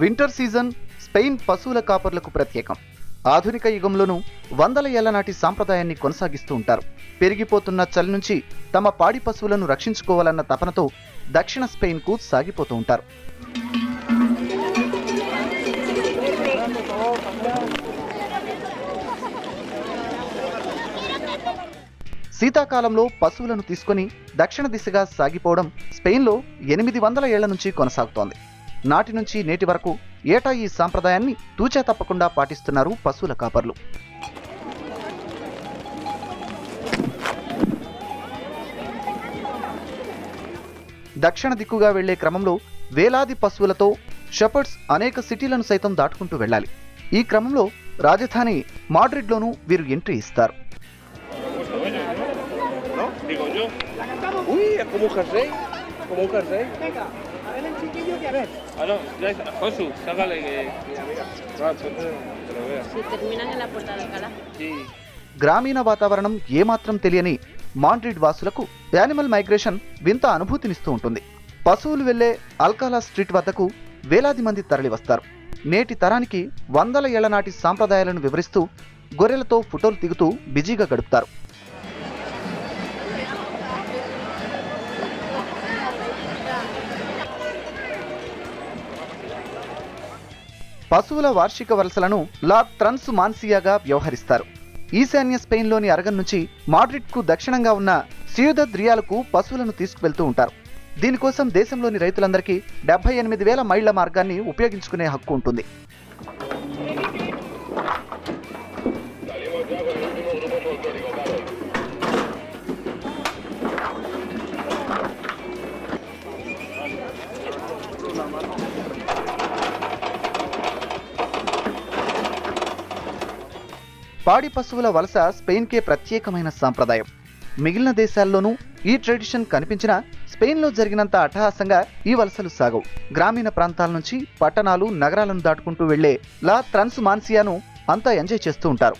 Winter season Spain పశువుల కాపర్లకు ప్రత్యేకం. ఆధునిక యుగంలోనూ వందల ఏళ్ళ నాటి సాంప్రదాయాన్ని కొనసాగిస్తూ ఉంటారు. పెరిగిపోతున్న చలి నుంచి తమ పాడి పశువులను రక్షించుకోవాలన్న తపనతో దక్షిణ స్పెయిన్కు సాగిపోతూ ఉంటారు. శీతాకాలంలో పశువులను తీసుకొని దక్షిణ దిశగా సాగిపోవడం స్పెయిన్లో ఎనిమిది వందల ఏళ్ళ నుంచి కొనసాగుతోంది. నాటి నుంచి నేటి వరకు ఏటా ఈ సాంప్రదాయాన్ని తూచా తప్పకుండా పాటిస్తున్నారు పశువుల కాపర్లు దక్షిణ దిక్కుగా వెళ్ళే క్రమంలో వేలాది పశువులతో షెపర్డ్స్ అనేక సిటీలను సైతం దాటుకుంటూ వెళ్ళాలి ఈ క్రమంలో రాజధాని మాడ్రిడ్లోనూ వీరు ఎంట్రీ ఇస్తారు. Digo yo. Uy, como un jersey. Como un jersey. Ah, no, ya está. Josu, sácale que. Mira, mira. Ah, que lo. Si terminan en la puerta de Alcalá. Sí. గ్రామీణ వాతావరణం ఏమాత్రం తెలియని మాండ్రిడ్ వాసులకు యానిమల్ మైగ్రేషన్ వింత అనుభూతినిస్తూ ఉంటుంది పశువులు వెళ్ళే Alcala street వద్దకు వేలాది మంది తరలివస్తారు నేటి తరానికి వందల ఏళ్ళ నాటి సాంప్రదాయాలను వివరిస్తూ గొర్రెలతో ఫోటోలు దిగుతూ బిజీగా గడుపుతారు పశువుల వార్షిక వలసలను లా ట్రన్స్ మాన్సియాగా వ్యవహరిస్తారు. ఈశాన్య స్పెయిన్లోని అరగన్ నుంచి మాడ్రిడ్కు దక్షిణంగా ఉన్న సియుదద్ రియాలకు పశువులను తీసుకువెళ్తూ ఉంటారు. దీనికోసం దేశంలోని రైతులందరికీ డెబ్బై ఎనిమిది వేల మైళ్ళ మార్గాన్ని ఉపయోగించుకునే హక్కు ఉంటుంది. పాడి పశువుల వలస స్పెయిన్కే ప్రత్యేకమైన సాంప్రదాయం. మిగిలిన దేశాల్లోనూ ఈ ట్రెడిషన్ కనిపించినా స్పెయిన్లో జరిగినంత అట్టహాసంగా ఈ వలసలు సాగవు. గ్రామీణ ప్రాంతాల నుంచి పట్టణాలు నగరాలను దాటుకుంటూ వెళ్ళే లా ట్రాన్స్ మాన్సియాను అంతా ఎంజాయ్ చేస్తూ ఉంటారు.